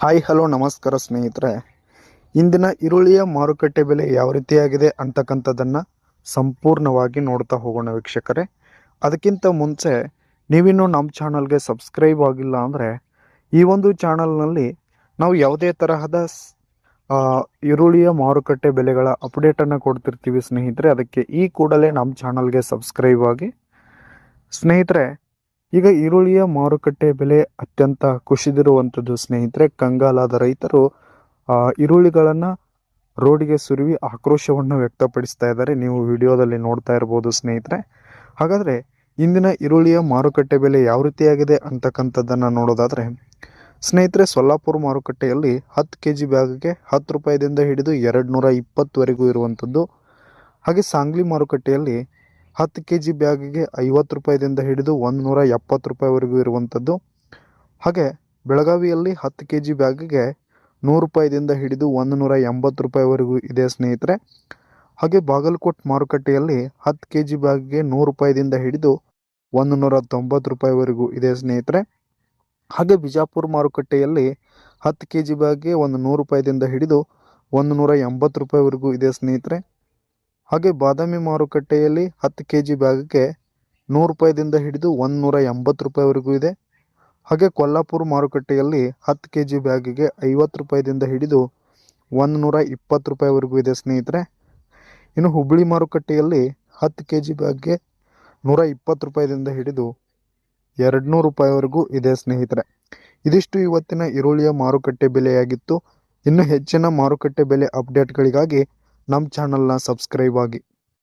Hi, hello, ನಮಸ್ಕಾರ ಸ್ನೇಹಿತರೆ. ಇಂದಿನ ಈರುಳ್ಳಿಯ ಮಾರುಕಟ್ಟೆ ಬೆಲೆ ಯಾವ ರೀತಿಯಾಗಿದೆ ಅಂತಕ್ಕಂಥದ್ದನ್ನು ಸಂಪೂರ್ಣವಾಗಿ ನೋಡ್ತಾ ಹೋಗೋಣ ವೀಕ್ಷಕರೇ. ಅದಕ್ಕಿಂತ ಮುಂಚೆ ನೀವಿನ್ನೂ ನಮ್ಮ ಚಾನಲ್ಗೆ ಸಬ್ಸ್ಕ್ರೈಬ್ ಆಗಿಲ್ಲ ಅಂದರೆ ಈ ಒಂದು ಚಾನಲ್ನಲ್ಲಿ ನಾವು ಯಾವುದೇ ತರಹದ ಈರುಳ್ಳಿಯ ಮಾರುಕಟ್ಟೆ ಬೆಲೆಗಳ ಅಪ್ಡೇಟನ್ನು ಕೊಡ್ತಿರ್ತೀವಿ ಸ್ನೇಹಿತರೆ. ಅದಕ್ಕೆ ಈ ಕೂಡಲೇ ನಮ್ಮ ಚಾನಲ್ಗೆ ಸಬ್ಸ್ಕ್ರೈಬ್ ಆಗಿ. ಸ್ನೇಹಿತರೆ ಈಗ ಈರುಳ್ಳಿಯ ಮಾರುಕಟ್ಟೆ ಬೆಲೆ ಅತ್ಯಂತ ಕುಸಿದಿರುವಂಥದ್ದು ಸ್ನೇಹಿತರೆ, ಕಂಗಾಲಾದ ರೈತರು ಈರುಳ್ಳಿಗಳನ್ನು ರೋಡಿಗೆ ಸುರುವಿ ಆಕ್ರೋಶವನ್ನು ವ್ಯಕ್ತಪಡಿಸ್ತಾ ಇದ್ದಾರೆ. ನೀವು ವಿಡಿಯೋದಲ್ಲಿ ನೋಡ್ತಾ ಇರ್ಬೋದು ಸ್ನೇಹಿತರೆ. ಹಾಗಾದರೆ ಇಂದಿನ ಈರುಳ್ಳಿಯ ಮಾರುಕಟ್ಟೆ ಬೆಲೆ ಯಾವ ರೀತಿಯಾಗಿದೆ ಅಂತಕ್ಕಂಥದ್ದನ್ನು ನೋಡೋದಾದರೆ, ಸ್ನೇಹಿತರೆ, ಸೊಲ್ಲಾಪುರ ಮಾರುಕಟ್ಟೆಯಲ್ಲಿ ಹತ್ತು ಕೆ ಜಿ ಬ್ಯಾಗ್ಗೆ ಹತ್ತು ರೂಪಾಯಿದಿಂದ ಹಿಡಿದು ಎರಡು ನೂರ ಇಪ್ಪತ್ತುವರೆಗೂ ಇರುವಂಥದ್ದು. ಹಾಗೆ ಸಾಂಗ್ಲಿ ಮಾರುಕಟ್ಟೆಯಲ್ಲಿ ಹತ್ತು ಕೆ ಜಿ ಬ್ಯಾಗಿಗೆ ಐವತ್ತು ರೂಪಾಯಿದಿಂದ ಹಿಡಿದು ಒಂದು ನೂರ ಎಪ್ಪತ್ತು ರೂಪಾಯಿವರೆಗೂ ಇರುವಂಥದ್ದು. ಹಾಗೆ ಬೆಳಗಾವಿಯಲ್ಲಿ ಹತ್ತು ಕೆ ಜಿ ಬ್ಯಾಗಿಗೆ ನೂರು ರೂಪಾಯಿದಿಂದ ಹಿಡಿದು ಒಂದು ನೂರ ಎಂಬತ್ತು ರೂಪಾಯಿವರೆಗೂ ಇದೆ ಸ್ನೇಹಿತರೆ. ಹಾಗೆ ಬಾಗಲಕೋಟ್ ಮಾರುಕಟ್ಟೆಯಲ್ಲಿ ಹತ್ತು ಕೆ ಜಿ ಬ್ಯಾಗಿಗೆ ನೂರು ರೂಪಾಯಿದಿಂದ ಹಿಡಿದು ಒಂದು ನೂರ ತೊಂಬತ್ತು ರೂಪಾಯಿವರೆಗೂ ಇದೆ ಸ್ನೇಹಿತರೆ. ಹಾಗೆ ಬಿಜಾಪುರ ಮಾರುಕಟ್ಟೆಯಲ್ಲಿ ಹತ್ತು ಕೆ ಜಿ ಬ್ಯಾಗ್ಗೆ ಒಂದು ನೂರು ರೂಪಾಯಿದಿಂದ ಹಿಡಿದು ಒಂದು ನೂರ ಎಂಬತ್ತು ರೂಪಾಯಿವರೆಗೂ ಇದೆ ಸ್ನೇಹಿತರೆ. ಹಾಗೆ ಬಾದಾಮಿ ಮಾರುಕಟ್ಟೆಯಲ್ಲಿ ಹತ್ತು ಕೆ ಜಿ ಬ್ಯಾಗ್ಗೆ ನೂರು ರೂಪಾಯಿದಿಂದ ಹಿಡಿದು ಒಂದು ನೂರ ಎಂಬತ್ತು ರೂಪಾಯಿವರೆಗೂ ಇದೆ. ಹಾಗೆ ಕೊಲ್ಲಾಪುರ ಮಾರುಕಟ್ಟೆಯಲ್ಲಿ ಹತ್ತು ಕೆ ಜಿ ಬ್ಯಾಗಿಗೆ ಐವತ್ತು ರೂಪಾಯಿದಿಂದ ಹಿಡಿದು ಒಂದು ನೂರ ಇಪ್ಪತ್ತು ರೂಪಾಯಿವರೆಗೂ ಇದೆ ಸ್ನೇಹಿತರೆ. ಇನ್ನು ಹುಬ್ಬಳ್ಳಿ ಮಾರುಕಟ್ಟೆಯಲ್ಲಿ ಹತ್ತು ಕೆ ಜಿ ಬ್ಯಾಗ್ಗೆ ನೂರ ಇಪ್ಪತ್ತು ರೂಪಾಯಿದಿಂದ ಹಿಡಿದು ಎರಡು ನೂರು ರೂಪಾಯಿವರೆಗೂ ಇದೆ ಸ್ನೇಹಿತರೆ. ಇದಿಷ್ಟು ಇವತ್ತಿನ ಈರುಳ್ಳಿಯ ಮಾರುಕಟ್ಟೆ ಬೆಲೆಯಾಗಿತ್ತು. ಇನ್ನು ಹೆಚ್ಚಿನ ಮಾರುಕಟ್ಟೆ ಬೆಲೆ ಅಪ್ಡೇಟ್ಗಳಿಗಾಗಿ ನಮ್ಮ ಚಾನಲ್ನ ಸಬ್ಸ್ಕ್ರೈಬ್ ಆಗಿ